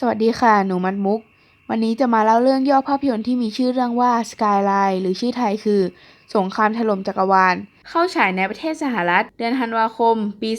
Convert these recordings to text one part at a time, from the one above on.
สวัสดีค่ะ หนูมัดมุก วันนี้จะมาเล่าเรื่องย่อภาพยนตร์ที่มีชื่อเรื่องว่า Skyline หรือชื่อไทยคือ สงครามถล่มจักรวาล เข้าฉายในประเทศสหรัฐ เดือนธันวาคม ปี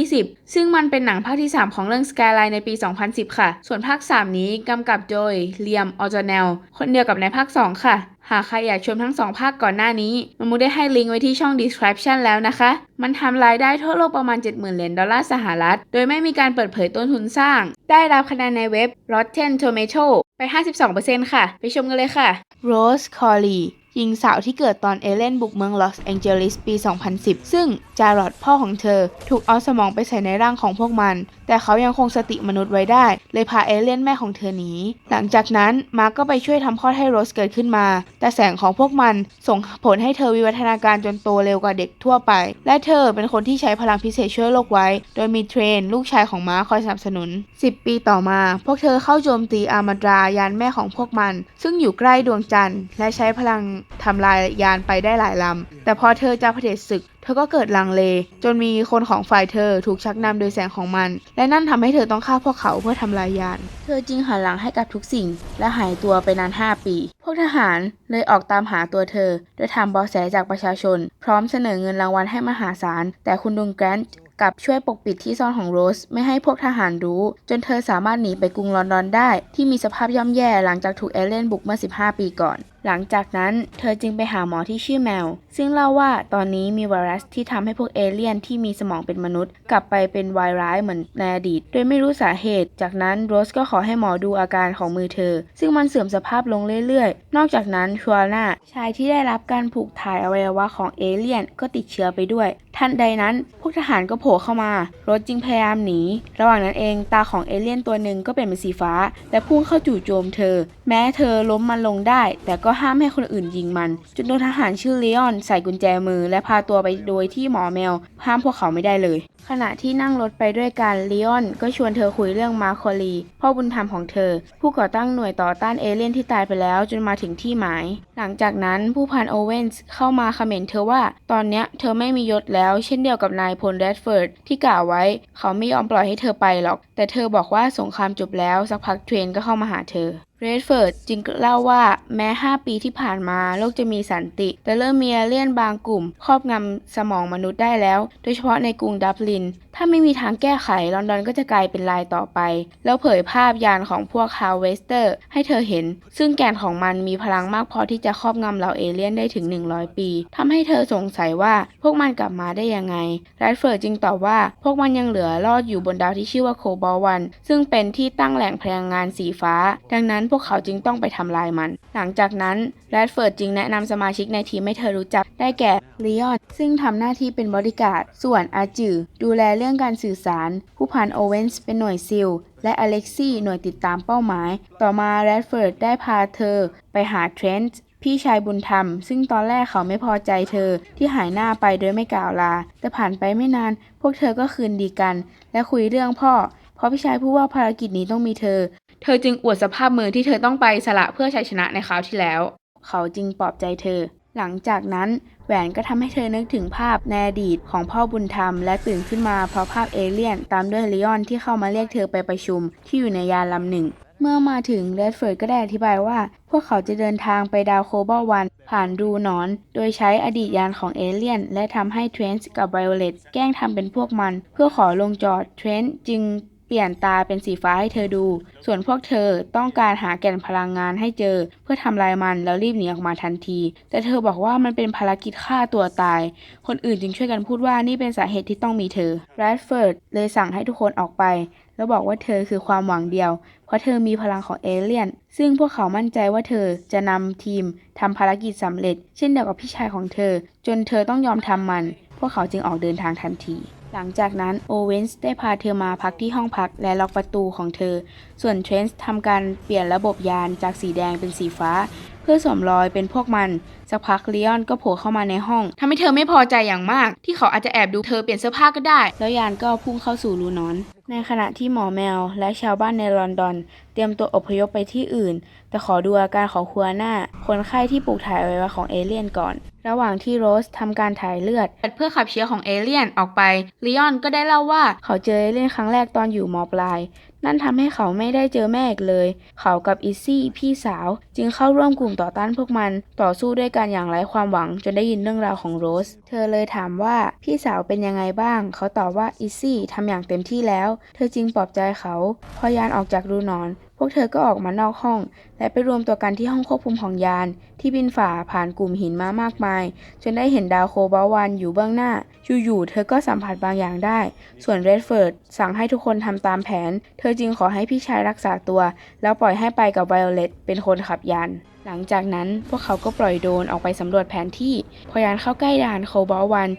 2020 ซึ่งมันเป็นหนังภาคที่ 3 ของเรื่อง Skyline ในปี 2010 ค่ะ ส่วนภาค 3 นี้กำกับโดยเลียม ออจเนล คนเดียวกับในภาค 2 ค่ะ หากใครอยากชมทั้ง2ภาคก่อนหน้านี้มันมูได้ให้ลิงก์ไว้ที่ช่อง description แล้วนะคะ มันทำรายได้ทั่วโลกประมาณ 70,000เหรียญดอลลาร์สหรัฐ โดยไม่มีการเปิดเผยต้นทุนสร้าง ได้รับคะแนนในเว็บ Rotten Tomato ไป 52%ค่ะ ไปชมกันเลยค่ะ Rose Colley หญิงสาวที่เกิดตอนเอเลนบุกเมืองลอสแองเจลิสปี 2010 ซึ่งจารอดพ่อของเธอ ถูกเอาสมองไปใส่ในร่างของพวกมัน แต่เขายังคงสติมนุษย์ไว้ได้ เลยพาเอเลนแม่ของเธอหนี หลังจากนั้นมาร์กก็ไปช่วยทำคลอดให้โรสเกิดขึ้นมา แต่แสงของพวกมันส่งผลให้เธอวิวัฒนาการจนโตเร็วกว่าเด็กทั่วไป และเธอเป็นคนที่ใช้พลังพิเศษช่วยโลกไว้ โดยมีเทรน ลูกชายของม้าคอยสนับสนุน 10 ปีต่อมา พวกเธอเข้าโจมตีอามาดรายานแม่ของพวกมัน ซึ่งอยู่ใกล้ดวงจันทร์และใช้พลังทำลายยานไปได้หลายลำ แต่พอเธอจะเผด็จศึก เธอก็เกิดลังเล จนมีคนของฝ่ายเธอถูกชักนำโดยแสงของมัน และนั่นทำให้เธอต้องฆ่าพวกเขาเพื่อทำลายยาน เธอจึงหันหลังให้กับทุกสิ่ง และหายตัวไปนาน 5 ปี พวกทหารเลยออกตามหาตัวเธอ โดยทำเบาะแสจากประชาชน พร้อมเสนอเงินรางวัลให้มหาศาล แต่คุณดุงแกรนต์กลับช่วยปกปิดที่ซ่อนของโรส ไม่ให้พวกทหารรู้ จนเธอสามารถหนีไปกรุงลอนดอนได้ ที่มีสภาพย่ำแย่หลังจากถูกเอเลนบุกเมื่อ 15 ปีก่อนหลังจากนั้นเธอจึงไปหาหมอที่ชื่อแมว ซึ่งเล่าว่าตอนนี้มีไวรัสที่ทำให้พวกเอเลี่ยนที่มีสมองเป็นมนุษย์ กลับไปเป็นวายร้ายเหมือนในอดีต โดยไม่รู้สาเหตุ จากนั้นโรสก็ขอให้หมอดูอาการของมือเธอ ซึ่งมันเสื่อมสภาพลงเรื่อยๆ นอกจากนั้นชัวนาชายที่ได้รับการผูกถ่ายอวัยวะของเอเลี่ยนก็ติดเชื้อไปด้วย ทันใดนั้น พวกทหารก็โผล่เข้ามาโรสจึงพยายามหนี ระหว่างนั้นเองตาของเอเลี่ยนตัวหนึ่งก็เปลี่ยนเป็นสีฟ้า และพุ่งเข้าจู่โจมเธอ แม้เธอล้มมันลงได้ แต่ก็็ห้ามให้คนอื่นยิงมัน จนโดนทหารชื่อเลออนใส่กุญแจมือ และพาตัวไปโดยที่หมอแมว ห้ามพวกเขาไม่ได้เลยขณะที่นั่งรถไปด้วยกันเลออนก็ชวนเธอคุยเรื่องมาคอลีพ่อบุญธรรมของเธอ ผู้ก่อตั้งหน่วยต่อต้านเอเลี่ยนที่ตายไปแล้วจนมาถึงที่หมาย หลังจากนั้นผู้พันโอเวนส์เข้ามาคอมเมนต์เธอว่า ตอนเนี้ยเธอไม่มียศแล้ว เช่นเดียวกับนายพลแรดเฟิร์ดที่กล่าวไว้ เขาไม่ยอมปล่อยให้เธอไปหรอก แต่เธอบอกว่าสงครามจบแล้วสักพักเทรนก็เข้ามาหาเธอเรดเฟิร์ดจึงเล่าว่าแม้ 5 ปีที่ผ่านมาโลกจะมีสันติ แต่เริ่มมีเอเลี่ยนบางกลุ่ม ครอบงำสมองมนุษย์ได้แล้ว โดยเฉพาะในกรุงดับลิน ถ้าไม่มีทางแก้ไขลอนดอนก็จะกลายเป็นลายต่อไป แล้วเผยภาพยานของพวกฮาวเวสเตอร์ ให้เธอเห็น ซึ่งแกนของมันมีพลังมากพอที่จะครอบงำเราเอเลี่ยนได้ถึง 100 ปีทำให้เธอสงสัยว่าพวกมันกลับมาได้ยังไงแรดเฟิร์ดจึงตอบว่าพวกมันยังเหลือรอดอยู่บนดาวที่ชื่อว่าโคบอลวัน ซึ่งเป็นที่ตั้งแหล่งพลังงานสีฟ้า ดังนั้นพวกเขาจึงต้องไปทำลายมัน หลังจากนั้นแรดเฟิร์ดจึงแนะนำสมาชิกในทีมให้เธอรู้จักได้แก่ลีออนซึ่งทำหน้าที่เป็นบริการดส่วนอาจือดูแลเรื่องการสื่อสาร ผู้พันโอเวนส์เป็นหน่วยซิล และอเล็กซี่หน่วยติดตามเป้าหมาย ต่อมาแรดเฟิร์ดได้พาเธอไปหาเทรนต์พี่ชายบุญธรรม ซึ่งตอนแรกเขาไม่พอใจเธอที่หายหน้าไปโดยไม่กล่าวลา แต่ผ่านไปไม่นาน พวกเธอก็คืนดีกัน และคุยเรื่องพ่อ เพราะพี่ชายพูดว่าภารกิจนี้ต้องมีเธอ เธอจึงอวดสภาพมือที่เธอต้องไปสละเพื่อชัยชนะในคราวที่แล้ว เขาจึงปลอบใจเธอ หลังจากนั้น แหวนก็ทำให้เธอนึกถึงภาพในอดีตของพ่อบุญธรรม และตื่นขึ้นมาเพราะภาพเอเลี่ยน ตามด้วยลีออนที่เข้ามาเรียกเธอไปประชุม ที่อยู่ในยานลำหนึ่ง เมื่อมาถึงเรดเฟิร์ดก็ได้อธิบายว่า พวกเขาจะเดินทางไปดาวโคบอลวัน ผ่านรูนอน โดยใช้อดีตยานของเอเลี่ยน และทำให้เทรนส์กับไวโอเลตแกล้งทำเป็นพวกมัน เพื่อขอลงจอดเทรนส์จึง เปลี่ยนตาเป็นสีฟ้าให้เธอดู ส่วนพวกเธอต้องการหาแก่นพลังงานให้เจอ เพื่อทำลายมันแล้วรีบหนีออกมาทันที แต่เธอบอกว่ามันเป็นภารกิจฆ่าตัวตาย คนอื่นจึงช่วยกันพูดว่านี่เป็นสาเหตุที่ต้องมีเธอแรดเฟิร์ดเลยสั่งให้ทุกคนออกไป แล้วบอกว่าเธอคือความหวังเดียว เพราะเธอมีพลังของเอเลี่ยน ซึ่งพวกเขามั่นใจว่าเธอจะนำทีมทำภารกิจสำเร็จ เช่นเดียวกับพี่ชายของเธอ จนเธอต้องยอมทำมัน พวกเขาจึงออกเดินทางทันที หลังจากนั้นโอเวนส์ได้พาเธอมาพักที่ห้องพักและล็อกประตูของเธอ ส่วนเทรนส์ทำการเปลี่ยนระบบยานจากสีแดงเป็นสีฟ้า เพื่อสวมรอยเป็นพวกมัน สักพักลีออนก็โผล่เข้ามาในห้องทำให้เธอไม่พอใจอย่างมาก ที่เขาอาจจะแอบดูเธอเปลี่ยนเสื้อผ้าก็ได้ แล้วยานก็พุ่งเข้าสู่รูนอน ในขณะที่หมอแมวและชาวบ้านในลอนดอน เตรียมตัวอพยพไปที่อื่น แต่ขอดูอาการของคัวหน้าคนไข้ที่ปลูกถ่ายอวัยวะของเอเลี่ยนก่อน ระหว่างที่โรสทำการถ่ายเลือดเพื่อขับเชื้อของเอเลี่ยนออกไปลีออนก็ได้เล่าว่าเขาเจอเอเลี่ยนครั้งแรกตอนอยู่มปลาย นั่นทำให้เขาไม่ได้เจอแม่อีกเลย เขากับอิซซี่พี่สาว จึงเข้าร่วมกลุ่มต่อต้านพวกมันต่อสู้ด้วยกันอย่างไร้ความหวังจนได้ยินเรื่องราวของโรส เธอเลยถามว่าพี่สาวเป็นยังไงบ้าง เขาตอบว่าอิซซี่ทำอย่างเต็มที่แล้ว เธอจึงปลอบใจเขา พอยานออกจากรูนอนพ วกเธอก็ออกมานอกห้อง และไปรวมตัวกันที่ห้องควบคุมของยาน ที่บินฝ่าผ่านกลุ่มหินมามากมาย จนได้เห็นดาวโคบาลวันอยู่เบื้องหน้า อยู่ๆเธอก็สัมผัสบางอย่างได้ ส่วนเรดเฟิร์ดสั่งให้ทุกคนทำตามแผน เธอจึงขอให้พี่ชายรักษาตัว แล้วปล่อยให้ไปกับไวโอเลตเป็นคนขับยาน หลังจากนั้นพวกเขาก็ปล่อยโดรนออกไปสำรวจแผนที่ พอยานเข้าใกล้ด่านโคบอลวัน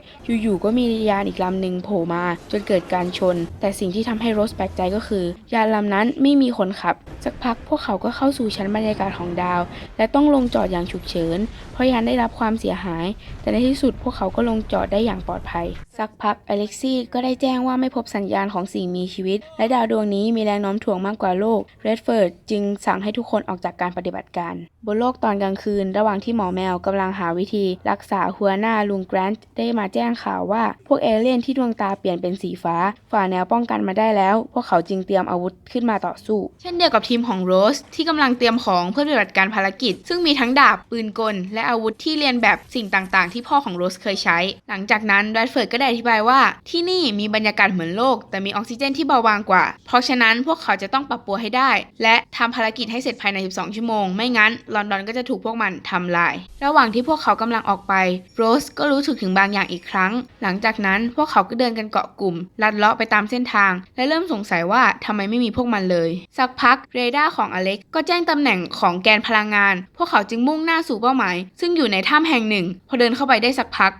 อยู่ๆก็มียานอีกลำหนึ่งโผล่มาจนเกิดการชน แต่สิ่งที่ทำให้โรสแปลกใจก็คือ ยานลำนั้นไม่มีคนขับ สักพักพวกเขาก็เข้าสู่ชั้นบรรยากาศของดาว และต้องลงจอดอย่างฉุกเฉิน เพราะยานได้รับความเสียหาย แต่ในที่สุดพวกเขาก็ลงจอดได้อย่างปลอดภัย สักพักอเล็กซี่ก็ได้แจ้งว่าไม่พบสัญญาณของสิ่งมีชีวิต และดาวดวงนี้มีแรงโน้มถ่วงมากกว่าโลกเรดเฟิร์ดจึงสั่งให้ทุกคนออกจากการปฏิบัติการ บนโลกตอนกลางคืน ระหว่างที่หมอแมวกำลังหาวิธี รักษาหัวหน้าลุงแกรนต์ได้มาแจ้งข่าวว่า พวกเอเลี่ยนที่ดวงตาเปลี่ยนเป็นสีฟ้า ฝ่าแนวป้องกันมาได้แล้ว พวกเขาจึงเตรียมอาวุธขึ้นมาต่อสู้ เช่นเดียวกับทีมของโรสที่กำลังเตรียมของเพื่อปฏิบัติการภารกิจ ซึ่งมีทั้งดาบปืนกล และอาวุธที่เรียนแบบสิ่งต่าง ๆ ที่พ่อของโรสเคยใช้ หลังจากนั้นแรดเฟิร์ดก็ได้อธิบายว่าที่นี่มีบรรยากาศเหมือนโลก แต่มีออกซิเจนที่เบาบางกว่า เพราะฉะนั้นพวกเขาจะต้องปรับตัวให้ได้ และทำภารกิจให้เสร็จภายใน 12 ชั่วโมง ไม่งั้น ลอนดอนก็จะถูกพวกมันทำลาย ระหว่างที่พวกเขากำลังออกไปโรสก็รู้สึกถึงบางอย่างอีกครั้ง หลังจากนั้นพวกเขาก็เดินกันเกาะกลุ่ม ลัดเลาะไปตามเส้นทาง และเริ่มสงสัยว่าทำไมไม่มีพวกมันเลย สักพักเรดาร์ของอเล็กก็แจ้งตำแหน่งของแกนพลังงาน พวกเขาจึงมุ่งหน้าสู่เป้าหมาย ซึ่งอยู่ในถ้ำแห่งหนึ่ง พอเดินเข้าไปได้สักพัก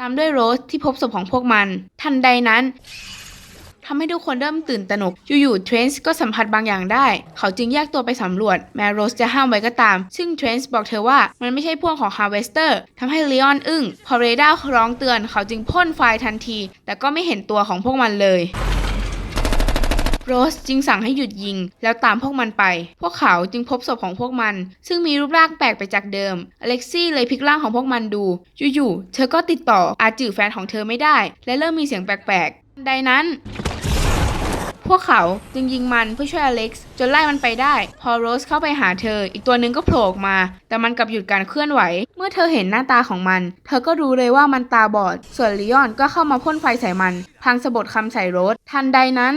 ตามด้วยโรสที่พบศพของพวกมัน ทันใดนั้นทำให้ทุกคนเริ่มตื่นตระหนก อยู่ๆ เทรนส์ก็สัมผัสบางอย่างได้ เขาจึงแยกตัวไปสำรวจ แม้โรสจะห้ามไว้ก็ตาม ซึ่งเทรนส์บอกเธอว่ามันไม่ใช่พวกของฮาร์เวสเตอร์ทำให้เลออนอึ้ง พอเรดาร้องเตือน เขาจึงพ่นไฟทันที แต่ก็ไม่เห็นตัวของพวกมันเลย โรสจึงสั่งให้หยุดยิง แล้วตามพวกมันไป พวกเขาจึงพบศพของพวกมัน ซึ่งมีรูปร่างแปลกไปจากเดิม อเล็กซี่เลยพลิกร่างของพวกมันดู อยู่ๆ เธอก็ติดต่ออาจือแฟนของเธอไม่ได้ และเริ่มมีเสียงแปลกๆทันใดนั้น พวกเขาจึงยิงมันเพื่อช่วยอเล็กซ์จนไล่มันไปได้ พอโรสเข้าไปหาเธอ อีกตัวหนึ่งก็โผล่ออกมา แต่มันกลับหยุดการเคลื่อนไหว เมื่อเธอเห็นหน้าตาของมัน เธอก็รู้เลยว่ามันตาบอด ส่วนลีออนก็เข้ามาพ่นไฟใส่มัน พังสะบดคำใส่โรสทันใดนั้น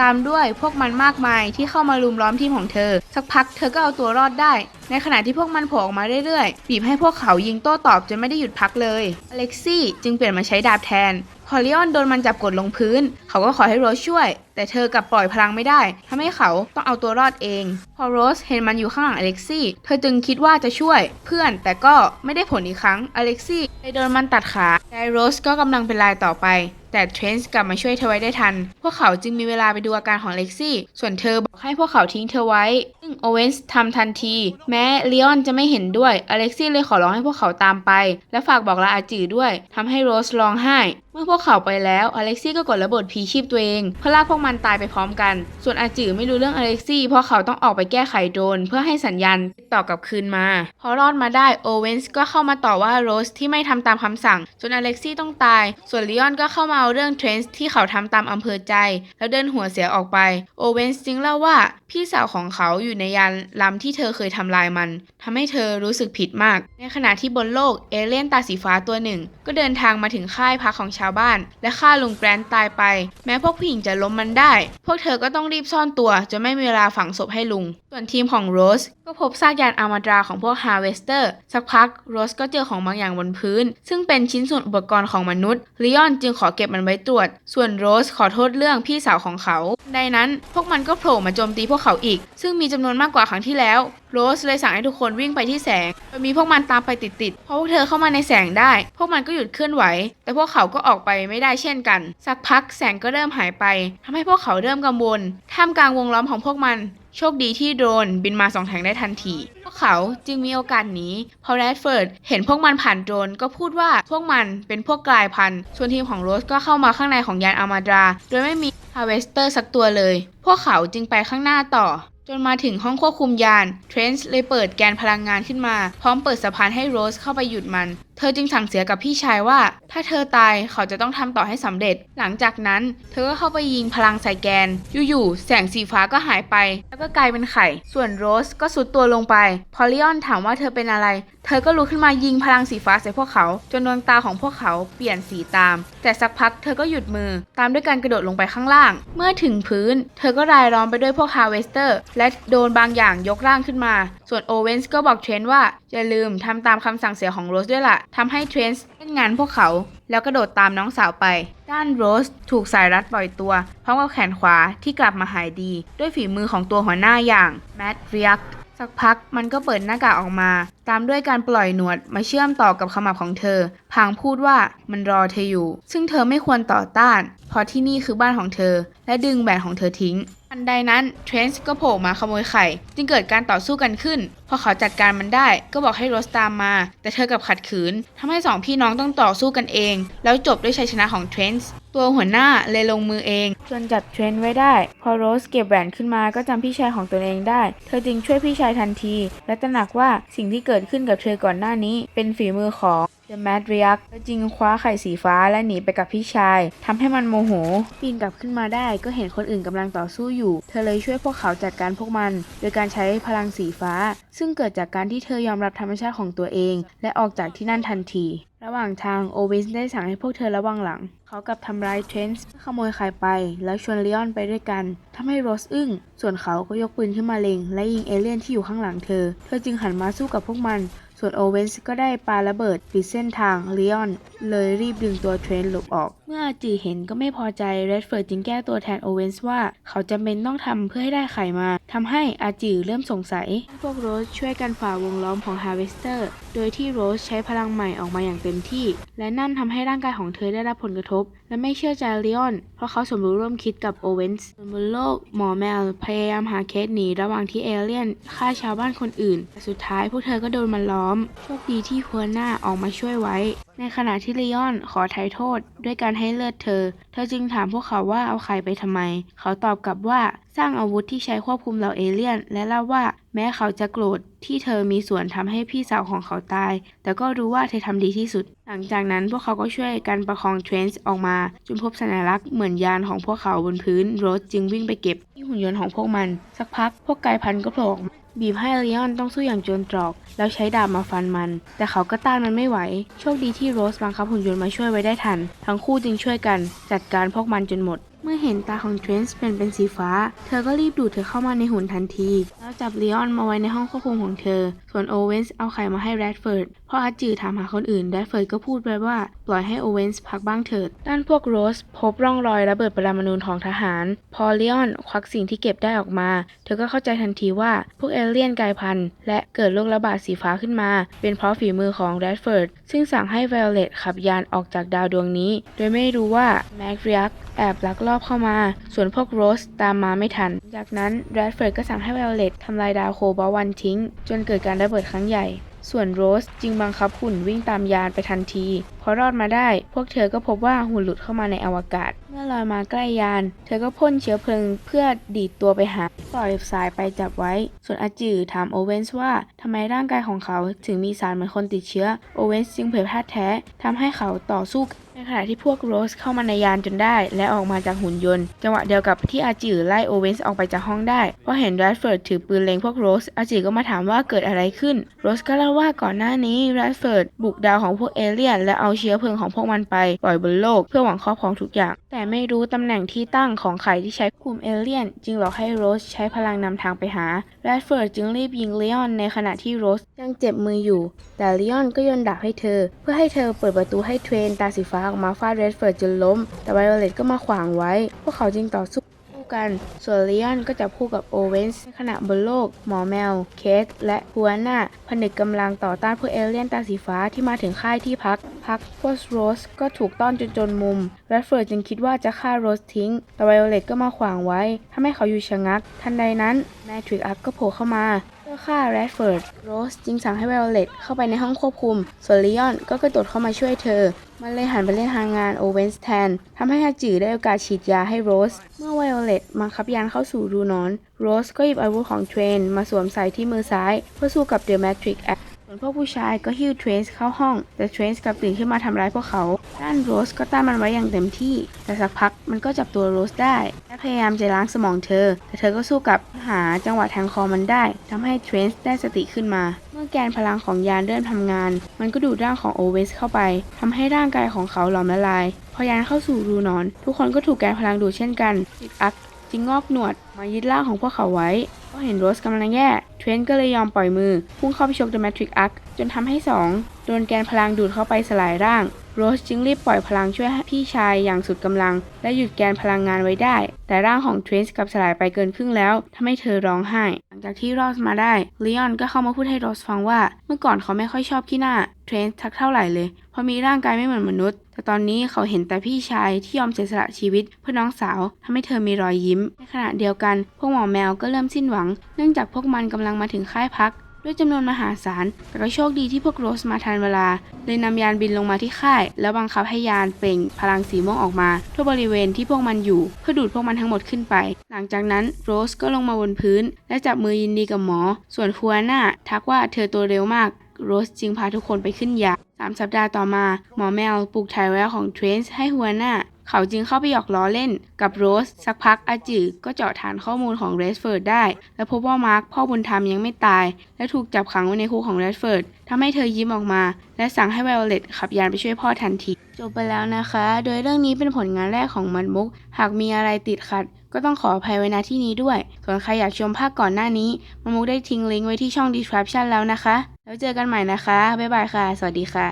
ตามด้วยพวกมันมากมายที่เข้ามาลุมล้อมทีมของเธอ สักพักเธอก็เอาตัวรอดได้ ในขณะที่พวกมันโผล่ออกมาเรื่อยๆ บีบให้พวกเขายิงโต้ตอบจนไม่ได้หยุดพักเลยอเล็กซี่จึงเปลี่ยนมาใช้ดาบแทนพอลิออนโดนมันจับกดลงพื้น เขาก็ขอให้โรสช่วย แต่เธอกลับปล่อยพลังไม่ได้ทำให้เขาต้องเอาตัวรอดเอง พอโรสเห็นมันอยู่ข้างหลังอเล็กซี่ เธอจึงคิดว่าจะช่วยเพื่อนแต่ก็ไม่ได้ผลอีกครั้งอเล็กซี่เลยโดนมันตัดขาแต่โรสก็กำลังเป็นลายต่อไปแต่เทรนส์กลับมาช่วยเธอไว้ได้ทัน พวกเขาจึงมีเวลาไปดูอาการของเล็กซี่ ส่วนเธอบอกให้พวกเขาทิ้งเธอไว้ ซึ่งโอเวนส์ทำทันที แม้ลีออนจะไม่เห็นด้วย อเล็กซี่เลยขอร้องให้พวกเขาตามไป และฝากบอกลาอาจือด้วย ทำให้โรสร้องไห้ เมื่อพวกเขาไปแล้ว อเล็กซี่ก็กดระเบิดพีชีพตัวเองเพื่อลากพวกมันตายไปพร้อมกัน ส่วนอาจือไม่รู้เรื่องอเล็กซี่เพราะเขาต้องออกไปแก้ไขโดน เพื่อให้สัญญาณติดต่อกลับคืนมา พอรอดมาได้โอเวนส์ก็เข้ามาต่อว่าโรสที่ไม่ทำตามคำสั่ง จนอเล็กซี่ต้องตาย ส่วนลีออนก็เข้ามาเอาเรื่องเทรนส์ที่เขาทำตามอำเภอใจ แล้วเดินหัวเสียออกไปโอเวนส์จึงเล่าว่าพี่สาวของเขาอยู่ในยานลำที่เธอเคยทำลายมัน ทำให้เธอรู้สึกผิดมาก ในขณะที่บนโลกเอเลี่ยนตาสีฟ้าตัวหนึ่ง ก็เดินทางมาถึงค่ายพักของชาวบ้าน และฆ่าลุงแกรนต์ตายไป แม้พวกผู้หญิงจะล้มมันได้ พวกเธอก็ต้องรีบซ่อนตัวจนไม่มีเวลาฝังศพให้ลุง ส่วนทีมของโรสก็พบซากยานอามาดราของพวกฮาร์เวสเตอร์ สักพักโรสก็เจอของบางอย่างบนพื้น ซึ่งเป็นชิ้นส่วนอุปกรณ์ของมนุษย์ลีออนจึงขอเก็บมันไว้ตรวจ ส่วนโรสขอโทษเรื่องพี่สาวของเขาในนั้นพวกมันก็โผล่มาโจมตีพวกเขาอีก ซึ่งมีจำนวนมากกว่าครั้งที่แล้วโรสเลยสั่งให้ทุกคนวิ่งไปที่แสง โดยมีพวกมันตามไปติดๆ เพราะพวกเธอเข้ามาในแสงได้ พวกมันก็หยุดเคลื่อนไหว แต่พวกเขาก็ออกไปไม่ได้เช่นกัน สักพักแสงก็เริ่มหายไปทำให้พวกเขาเริ่มกังวล ท่ามกลางวงล้อมของพวกมัน โชคดีที่โดรนบินมาสองแถงได้ทันที พวกเขาจึงมีโอกาสหนี พอแรดเฟิร์ดเห็นพวกมันผ่านโดรนก็พูดว่าพวกมันเป็นพวกกลายพันธุ์ ส่วนทีมของโรสก็เข้ามาข้างในของยานอามาดรา โดยไม่มีฮาร์เวสเตอร์สักตัวเลย พวกเขาจึงไปข้างหน้าต่อ จนมาถึงห้องควบคุมยาน เทรนส์เลยเปิดแกนพลังงานขึ้นมา พร้อมเปิดสะพานให้โรสเข้าไปหยุดมัน เธอจึงสั่งเสียกับพี่ชายว่า ถ้าเธอตายเขาจะต้องทำต่อให้สำเร็จ หลังจากนั้น เธอก็เข้าไปยิงพลังใส่แกน อยู่ๆ แสงสีฟ้าก็หายไป แล้วก็กลายเป็นไข่ ส่วนโรสก็สุดตัวลงไป พอลิออนถามว่าเธอเป็นอะไร เธอก็ลุกขึ้นมายิงพลังสีฟ้าใส่พวกเขา จนดวงตาของพวกเขาเปลี่ยนสีตาม แต่สักพักเธอก็หยุดมือ ตามด้วยการกระโดดลงไปข้างล่าง เมื่อถึงพื้น เธอก็รายล้อมไปด้วยพวกฮาร์เวสเตอร์และโดนบางอย่างยกร่างขึ้นมา ส่วนโอเวนส์ก็บอกเทรนต์ว่าอย่าลืมทำตามคำสั่งเสียของโรสด้วยล่ะทำให้เทรนต์เล่นงานพวกเขา แล้วกระโดดตามน้องสาวไป ด้านโรสถูกสายรัดปล่อยตัวพร้อมกับแขนขวาที่กลับมาหายดี ด้วยฝีมือของตัวหัวหน้าอย่างแมดเรียกสักพักมันก็เปิดหน้ากากออกมา ตามด้วยการปล่อยหนวดมาเชื่อมต่อกับขมับของเธอ พางพูดว่ามันรอเธออยู่ ซึ่งเธอไม่ควรต่อต้าน เพราะที่นี่คือบ้านของเธอ และดึงแหวนของเธอทิ้งทันใดนั้นเทรนส์ก็โผล่มาขโมยไข่ จึงเกิดการต่อสู้กันขึ้น พอเขาจัดการมันได้ก็บอกให้โรสตามมา แต่เธอกลับขัดขืนทำให้สองพี่น้องต้องต่อสู้กันเอง แล้วจบด้วยชัยชนะของเทรนส์ ตัวหัวหน้าเลยลงมือเอง จนจับเทรนไว้ได้ พอโรสเก็บแหวนขึ้นมาก็จำพี่ชายของตนเองได้ เธอจึงช่วยพี่ชายทันที และตระหนักว่าสิ่งที่เกิดขึ้นกับเธอก่อนหน้านี้ เป็นฝีมือของ The Mad React และจึงคว้าไข่สีฟ้าและหนีไปกับพี่ชายทำให้มันโมโห ปีนกลับขึ้นมาได้ก็เห็นคนอื่นกำลังต่อสู้อยู่ เธอเลยช่วยพวกเขาจัดการพวกมัน โดยการใช้พลังสีฟ้า ซึ่งเกิดจากการที่เธอยอมรับธรรมชาติของตัวเอง และออกจากที่นั่นทันที ระหว่างทางโอเวนส์ได้สั่งให้พวกเธอระวังหลัง เขากับทำร้ายเทรนส์ขโมยไข่ไป แล้วชวนเลออนไปด้วยกันทำให้โรสอึ้ง ส่วนเขาก็ยกปืนขึ้นมาเล็ง และยิงเอเลี่ยนที่อยู่ข้างหลังเธอ เธอจึงหันมาสู้กับพวกมัน ส่วนโอเวนส์ก็ได้ปาระเบิดปิดเส้นทางเลออนเลยรีบดึงตัวเทรนหลบออก เมื่อจีเห็นก็ไม่พอใจเรดเฟิร์ดจึงแก้ตัวแทนโอเวนส์ว่าเขาจำเป็นต้องทำเพื่อให้ได้ไข่มา ทำให้อาจีเริ่มสงสัย พวกโรสช่วยกันฝ่าวงล้อมของฮาร์เวสเตอร์ โดยที่โรสใช้พลังใหม่ออกมาอย่างเต็มที่ และนั่นทำให้ร่างกายของเธอได้รับผลกระทบ และไม่เชื่อใจเลออนเพราะเขาสมรู้ร่วมคิดกับโอเวนส์บนโลกหมอแมวพยายามหาเคสหนีระหว่างที่เอเลี่ยนฆ่าชาวบ้านคนอื่นแต่สุดท้ายพวกเธอก็โดนมันล้อม โชคดีที่หัวหน้าออกมาช่วยไว้ ในขณะที่เลออนขอไถ่โทษ ด้วยการให้เลือดเธอ เธอจึงถามพวกเขาว่าเอาไข่ไปทำไม เขาตอบกลับว่าสร้างอาวุธที่ใช้ควบคุมเหล่าเอเลี่ยน และเล่าว่าแม้เขาจะโกรธที่เธอมีส่วนทำให้พี่สาวของเขาตาย แต่ก็รู้ว่าเธอทำดีที่สุด หลังจากนั้นพวกเขาก็ช่วยกันประคองเทรนส์ออกมา จนพบสัญลักษณ์เหมือนยานของพวกเขาบนพื้น โรสจึงวิ่งไปเก็บที่หุ่นยนต์ของพวกมัน สักพักพวกกายพันธุ์ก็โผล่ออกมา บีบให้เลออนต้องสู้อย่างจนตรอก แล้วใช้ดาบมาฟันมัน แต่เขาก็ต้านมันไม่ไหว โชคดีที่โรสบังคับหุ่นยนต์มาช่วยไว้ได้ทัน ทั้งคู่จึงช่วยกันจัดการพวกมันจนหมด เมื่อเห็นตาของเทรนส์เป็นเป็นสีฟ้า เธอก็รีบดูดเธอเข้ามาในหุ่นทันที แล้วจับเลออนมาไว้ในห้องควบคุมของเธอ ส่วนโอเวนส์เอาไข่มาให้แรดเฟิร์ดพออาจือถามหาคนอื่นแรดเฟิร์ดก็พูดไปว่าปล่อยให้โอเวนส์พักบ้างเถิด ด้านพวกโรส พบร่องรอยระเบิดปรมาณูของทหาร พอเลออนควักสิ่งที่เก็บได้ออกมา เธอก็เข้าใจทันทีว่าพวกเอเลี่ยนกลายพันธุ์และเกิดโรคระบาดสีฟ้าขึ้นมา เป็นเพราะฝีมือของแรดเฟิร์ดซึ่งสั่งให้ไวโอเลตขับยานออกจากดาวดวงนี้ โดยไม่รู้ว่าแม็กเรียกแอบลักลอบเข้ามา ส่วนพวกโรสตามมาไม่ทัน จากนั้นแรดเฟิร์ดก็สั่งให้ไวโอเลตทำลายดาวโคบอลวันทิ้ง จนเกิดการระเบิดครั้งใหญ่ ส่วนโรสจึงบังคับหุ่นวิ่งตามยานไปทันที พอรอดมาได้ พวกเธอก็พบว่าหุ่นหลุดเข้ามาในอวกาศ มื่อลอยมาใกล้ยาน เธอก็พ่นเชื้อเพลิงเพื่อดีดตัวไปหา ปล่อยสายไปจับไว้ ส่วนอาจือถามโอเวนส์ว่าทำไมร่างกายของเขาถึงมีสารเหมือนคนติดเชื้อ โอเวนส์จึงเผยแพร่แท้ทำให้เขาต่อสู้ในขณะที่พวกโรสเข้ามาในยานจนได้ และออกมาจากหุ่นยนต์ จังหวะเดียวกับที่อาจือไล่โอเวนส์ออกไปจากห้องได้เพราะเห็นแรดเฟิร์ดถือปืนเล็งพวกโรส อาจือก็มาถามว่าเกิดอะไรขึ้น โรสก็เล่าว่าก่อนหน้านี้แรดเฟิร์ดบุกดาวของพวกเอเลี่ยนและเอาเชื้อเพลิงของพวกมันไปปล่อยบนโลกเพื่อหวังครอบครองทุกอย่าง แต่ไม่รู้ตำแหน่งที่ตั้งของไข่ที่ใช้คุมเอเลี่ยน จึงหลอกให้โรสใช้พลังนำทางไปหาแรดเฟิร์ดจึงรีบยิงเลออนในขณะที่โรสยังเจ็บมืออยู่ แต่เลออนก็โยนดาบให้เธอ เพื่อให้เธอเปิดประตูให้เทรนตาสีฟ้าออกมาฟาดแรดเฟิร์ดจนล้ม แต่ไวโอเลตก็มาขวางไว้ พวกเขาจึงต่อสู้ กัน ส่วนเลออนก็จับคู่กับโอเวนส์ในขณะบนโลก หมอแมว เคส และฮัวน่าผนึกกำลังต่อต้านพวกเอเลี่ยนตาสีฟ้าที่มาถึงค่ายที่พัก พักพวกโรสก็ถูกต้อนจนจนมุมแรดเฟิร์ดจึงคิดว่าจะฆ่าโรสทิ้ง แต่ไวโอเลตก็มาขวางไว้ทำให้เขาอยู่ชะงัก ทันใดนั้นแมทริกอัพก็โผล่เข้ามา ออฆ่าแรดเฟิร์ด โรสจึงสั่งให้ไวโอเลตเข้าไปในห้องควบคุม ส่วนลีออนก็กระโดดเข้ามาช่วยเธอ มันเลยหันไปเล่นทางงานโอเวนส์แทนทำให้ฮาจือได้โอกาสฉีดยาให้โรส เมื่อไวโอเลตบังคับยานเข้าสู่รูนอน โรสก็หยิบอาวุธของเทรน มาสวมใส่ที่มือซ้าย เพื่อสู้กับเดอะแมทริกแอ วนพวกผู้ชายก็ฮิ้วเทรนส์เข้าห้อง แต่เทรนส์กลับตื่นขึ้นมาทำร้ายพวกเขา ด้านโรสก็ต้านมันไว้อย่างเต็มที่ แต่สักพักมันก็จับตัวโรสได้ และพยายามจะล้างสมองเธอ แต่เธอก็สู้กับหาจังหวะแทงคอมันได้ทำให้เทรนส์ได้สติขึ้นมา เมื่อแกนพลังของยานเริ่มทำงาน มันก็ดูดร่างของโอเวสเข้าไปทำให้ร่างกายของเขาหลอมละลาย พอยานเข้าสู่รูนอน ทุกคนก็ถูกแกนพลังดูดเช่นกันติดอักจึงงอกหนวดมายึดร่างของพวกเขาไว้ ก็เห็นโรสกำลังแย่ เทรนต์ก็เลยยอมปล่อยมือ พุ่งเข้าไปชกเดอะแมทริกอัคจนทำให้สองโดนแกนพลังดูดเข้าไปสลายร่าง โรสจึงรีบปล่อยพลังช่วยพี่ชายอย่างสุดกำลัง และหยุดแกนพลังงานไว้ได้ แต่ร่างของเทรนส์กลับสลายไปเกินครึ่งแล้วทำให้เธอร้องไห้ งจากที่รอดมาได้ลีออนก็เข้ามาพูดให้โรสฟังว่า เมื่อก่อนเขาไม่ค่อยชอบขี้หน้าเทรนส์ทักเท่าไหร่เลย เพราะมีร่างกายไม่เหมือนมนุษย์ แต่ตอนนี้เขาเห็นแต่พี่ชายที่ยอมเสียสละชีวิต เพื่อน้องสาวทำให้เธอมีรอยยิ้ม ในขณะเดียวกัน พวกหมอแมวก็เริ่มสิ้นหวัง เนื่องจากพวกมันกำลังมาถึงค่ายพัก ด้วยจำนวนมหาศาล แต่ก็โชคดีที่พวกโรสมาทันเวลา เลยนำยานบินลงมาที่ค่าย แล้วบังคับให้ยานเปล่งพลังสีม่วงออกมา ทั่วบริเวณที่พวกมันอยู่ เพื่อดูดพวกมันทั้งหมดขึ้นไป หลังจากนั้นโรสก็ลงมาบนพื้น และจับมือยินดีกับหมอ ส่วนคัวน่าทักว่าเธอตัวเร็วมากโรสจึงพาทุกคนไปขึ้นยาสามสัปดาห์ต่อมา หมอแมวปลูกถ่ายไว้ของเทรนส์ให้ฮัวหน่า เขาจึงเข้าไปหยอกล้อเล่นกับโรส สักพักอาจือก็เจาะฐานข้อมูลของเรสเฟิร์ดได้ และพบว่ามาร์คพ่อบุญธรรมยังไม่ตาย และถูกจับขังไว้ในคุกของเรสเฟิร์ดทำให้เธอยิ้มออกมา และสั่งให้ไวโอเลตขับยานไปช่วยพ่อทันที จบไปแล้วนะคะ โดยเรื่องนี้เป็นผลงานแรกของมันมุก หากมีอะไรติดขัด ก็ต้องขออภัยไว้ณที่นี้ด้วย ส่วนใครอยากชมภาคก่อนหน้านี้มันมุกได้ทิ้งลิงก์ไว้ที่ช่อง description แล้วนะคะ แล้วเจอกันใหม่นะคะบ๊ายบายค่ะ สวัสดีค่ะ